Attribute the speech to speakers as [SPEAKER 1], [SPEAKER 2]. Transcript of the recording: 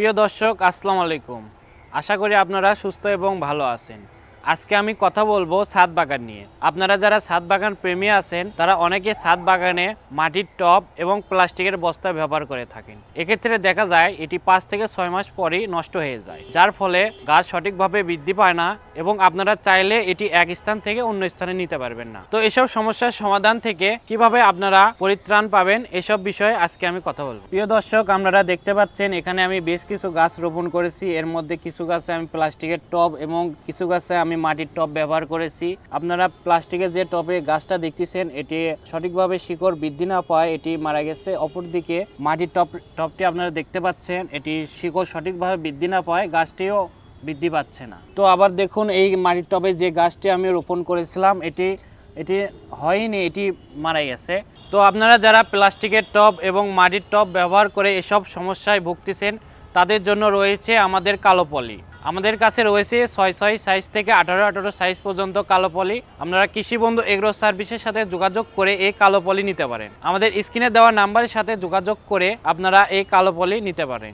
[SPEAKER 1] প্রিয় দর্শক আসসালামু আলাইকুম। আশা করি আপনারা সুস্থ এবং ভালো আছেন। আজকে আমি কথা বলব ছাদ বাগান নিয়ে। আপনারা যারা ছাদ বাগান প্রেমী আছেন, তারা অনেকে ছাদ বাগানে মাটির টব এবং প্লাস্টিকের বস্তা ব্যবহার করে থাকেন। এক্ষেত্রে দেখা যায়, এটি পাঁচ থেকে ছয় মাস পরেই নষ্ট হয়ে যায়, যার ফলে গাছ সঠিকভাবে বৃদ্ধি পায় না এবং আপনারা চাইলে এটি এক স্থান থেকে অন্য স্থানে নিতে পারবেন না। তো এসব সমস্যার সমাধান থেকে কীভাবে আপনারা পরিত্রাণ পাবেন, এসব বিষয়ে আজকে আমি কথা বলব। প্রিয় দর্শক, আপনারা দেখতে পাচ্ছেন, এখানে আমি বেশ কিছু গাছ রোপণ করেছি। এর মধ্যে কিছু গাছে আমি প্লাস্টিকের টব এবং কিছু গাছে আমি মাটির টব ব্যবহার করেছি। আপনারা প্লাস্টিকের যে টবে গাছটা দেখতেছেন, এটি সঠিকভাবে শিকড় বৃদ্ধি না পায়, এটি মারা গেছে। অপরদিকে মাটির টব টবটি আপনারা দেখতে পাচ্ছেন, এটি শিকড় সঠিকভাবে বৃদ্ধি না পায়, গাছটিও বৃদ্ধি পাচ্ছে না। তো আবার দেখুন, এই মাটির টবে যে গাছটি আমি রোপণ করেছিলাম, এটি এটি হয়নি, এটি মারা গেছে। তো আপনারা যারা প্লাস্টিকের টব এবং মাটির টব ব্যবহার করে এসব সমস্যায় ভুগতেছেন তাদের জন্য রয়েছে আমাদের কালো পলি। আমাদের কাছে রয়েছে ছয় ছয় সাইজ থেকে আঠারো আঠারো সাইজ পর্যন্ত কালো পলি। আপনারা কৃষি বন্ধু এগ্রো সার্ভিসের সাথে যোগাযোগ করে এই কালো পলি নিতে পারেন। আমাদের স্ক্রিনে দেওয়া নাম্বারের সাথে যোগাযোগ করে আপনারা এই কালো পলি নিতে পারেন।